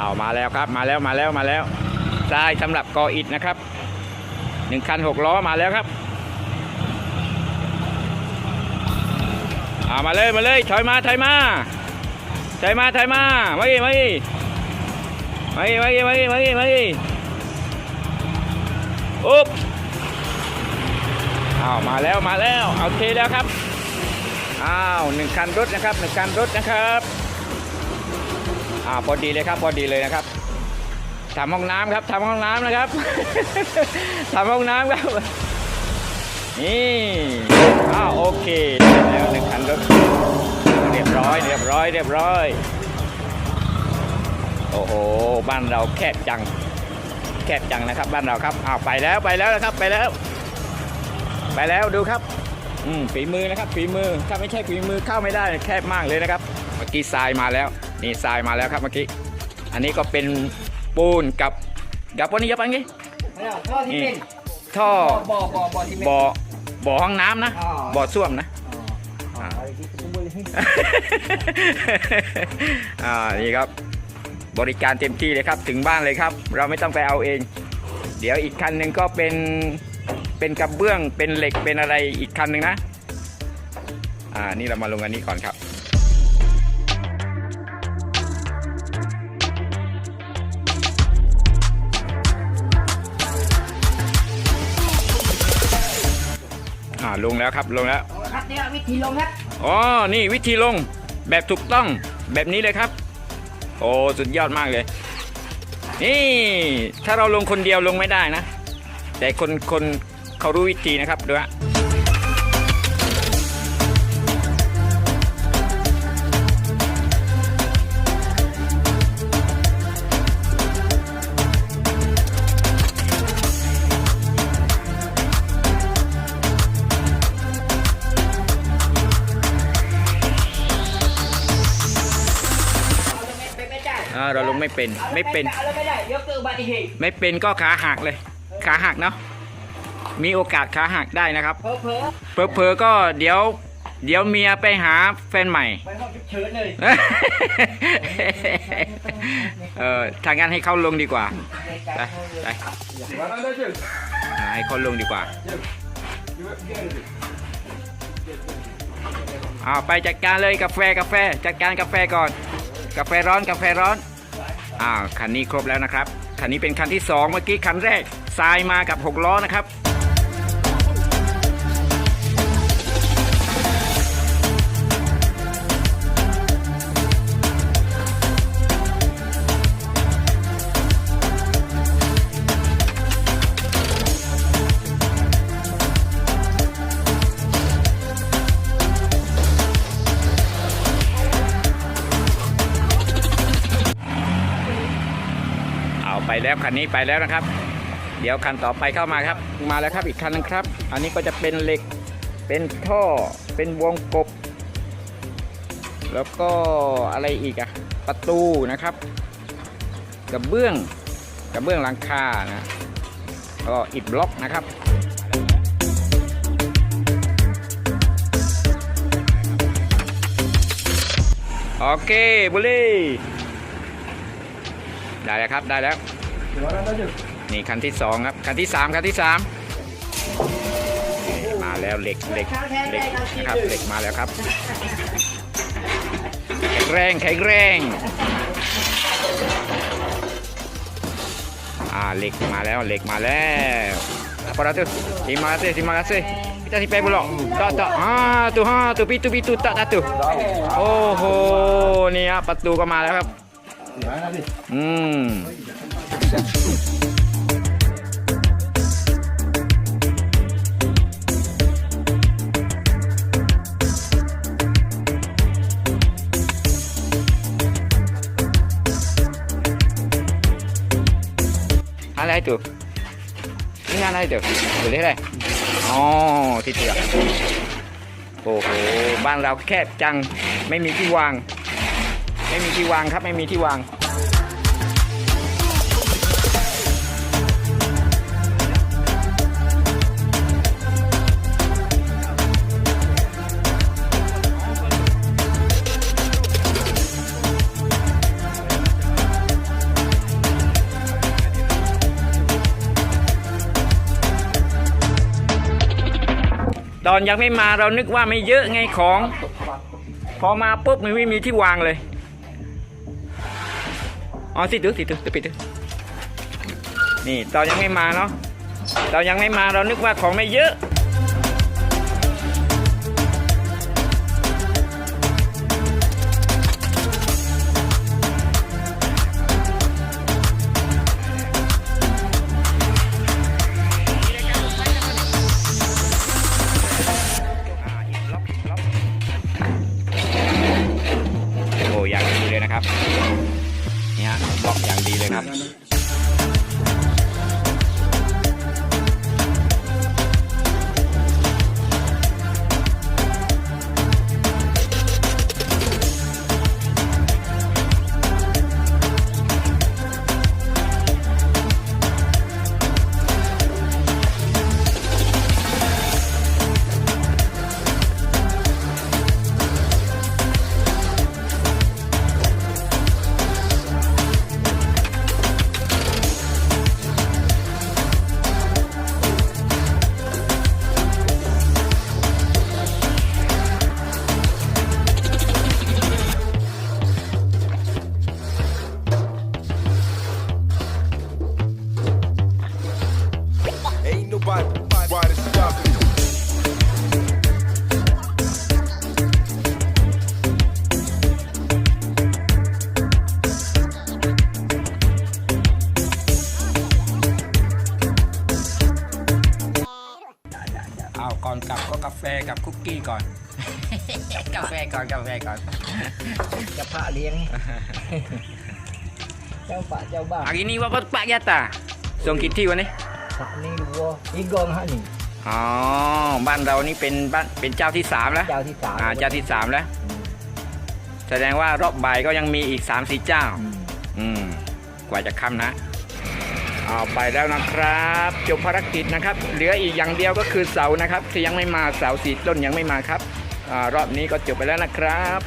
เอามาแล้วครับมาแล้วมาแล้วมาแล้วทรายสำหรับก่ออิฐนะครับหนึ่งคันหกล้อมาแล้วครับเอามาเลยมาเลยถอยมาถอยมาถอยมาถอยมามาอีมาอีมาอีมาอีมาอีมาอีมาอีอุ๊บเอามาแล้วมาแล้วเอเทแล้วครับอ้าวหนึ่งคันรถนะครับหนึ่งคันรถนะครับ อ่าพอดีเลยครับพอดีเลยนะครับทำห้องน้ำครับทำห้องน้ำนะครับทำห้องน้ำครับนี่อ้าวโอเคแล้วหนึ่งคันรถเรียบร้อยเรียบร้อยเรียบร้อยโอ้โหบ้านเราแคบจัง แคบจังนะครับ บ้านเราครับอ้าวไปแล้วไปแล้วนะครับไปแล้ว ไปแล้วดูครับอืมฝีมือนะครับฝีมือถ้าไม่ใช่ฝีมือเข้าไม่ได้แคบมากเลยนะครับเมื่อกี้ทรายมาแล้ว นี่ทรายมาแล้วครับเมื่อกี้ อันนี้ก็เป็นปูนกับกับวันนี้ยับอันนี้ท่อที่เป็นท่อบ่อบ่อบ่อที่เป็นบ่อบ่อห้องน้ำนะอ๋อบ่อส้วมนะอ๋ออะไรที่ตุ้มบุ้ยอ่านี่ครับ บริการเต็มที่เลยครับ ถึงบ้านเลยครับ เราไม่ต้องไปเอาเอง เดี๋ยวอีกคันหนึ่งก็เป็นเป็นกระเบื้องเป็นเหล็กเป็นอะไรอีกคันหนึ่งนะ อ่านี่เรามาลงอันนี้ก่อนครับาลงแล้วครับลงแล้วครับเนี่ยวิธีลงครับอ๋อนี่วิธีลงแบบถูกต้องแบบนี้เลยครับ โอ้สุดยอดมากเลย นี่ ถ้าเราลงคนเดียวลงไม่ได้นะ แต่คนคนเขารู้วิธีนะครับดูฮะ ไม่เป็นไม่เป็นเอาแล้วไม่ได้เดี๋ยวเกิดอุบัติเหตุไม่เป็นก็ขาหักเลย ขาหักเนาะมีโอกาสขาหักได้นะครับเผลอเผลอเพอๆก็เดี๋ยว เดี๋ยวเมียไปหาแฟนใหม่ ไปห้องฉุกเฉินเลยเออทางงั้นให้เขาลงดีกว่า ไปไปอ่าให้เขาลงดีกว่าเอาไปจัดการเลยกาแฟกาแฟ จัดการกาแฟก่อน กาแฟร้อนกาแฟร้อน อ่าคันนี้ครบแล้วนะครับ คันนี้เป็นคันที่สองเมื่อกี้คันแรกทรายมากับหกล้อนะครับ แล้วคันนี้ไปแล้วนะครับ เดี๋ยวคันต่อไปเข้ามาครับ มาแล้วครับอีกคันนึงครับ อันนี้ก็จะเป็นเหล็กเป็นท่อเป็นวงกบ แล้วก็อะไรอีกอะประตูนะครับกระเบื้องกระเบื้องหลังคานะแล้วก็อิฐบล็อกนะครับโอเคบุลี่ได้แล้วครับ ได้แล้ว นี่คันที่สองครับ คันที่สามคันที่สามนี่มาแล้วเหล็กเหล็กเหล็กนะครับเหล็กมาแล้วครับ แข็งแรงแข็งแรงอ่าเหล็กมาแล้วเหล็กมาแล้ว apa dah tu terima kasih terima kasih kita simpan pula tak tak ha tu ha tu pitu pitu tak tak tu โอ้โหนี่ครับประตูก็มาแล้วครับอืมอะไร itu ini อะไร itu boleh deh oh ที่เตือโอ้โหบ้านเราแคบจังไม่มีที่วาง ไม่มีที่วางครับไม่มีที่วาง ตอนยังไม่มาเรานึกว่าไม่เยอะไงของ พอมาปุ๊บมันไม่มีที่วางเลยอ๋อสิตึกสิตึกตึกปิดตึกนี่ตอนยังไม่มาเนาะตอนยังไม่มาเรานึกว่าของไม่เยอะ นะครับ นี่ฮะบล็อกอย่างดีเลยครับ อาก่อนกลับก็กาแฟกับคุกกี้ก่อน กาแฟก่อนกาแฟก่อนจะพระเลี้ยง เจ้าป่าเจ้าบ้าน Hari ni berapa pak jatah? Song Kitty วันนี้พระนี่วัวอีกองฮะนี่ อ๋อ บ้านเรานี่เป็นบ้านเป็นเจ้าที่สามแล้ว เจ้าที่สามอ่า เจ้าที่สามแล้ว อืมแสดงว่ารอบบ่ายก็ยังมีอีก3ามสี่เจ้า อืม อืม กว่าจะค่ำนะ เอาไปแล้วนะครับจบภารกิจนะครับ เหลืออีกอย่างเดียวก็คือเสานะครับที่ยังไม่มาเสาสีต้นยังไม่มาครับอารอบนี้ก็จบไปแล้วนะครับ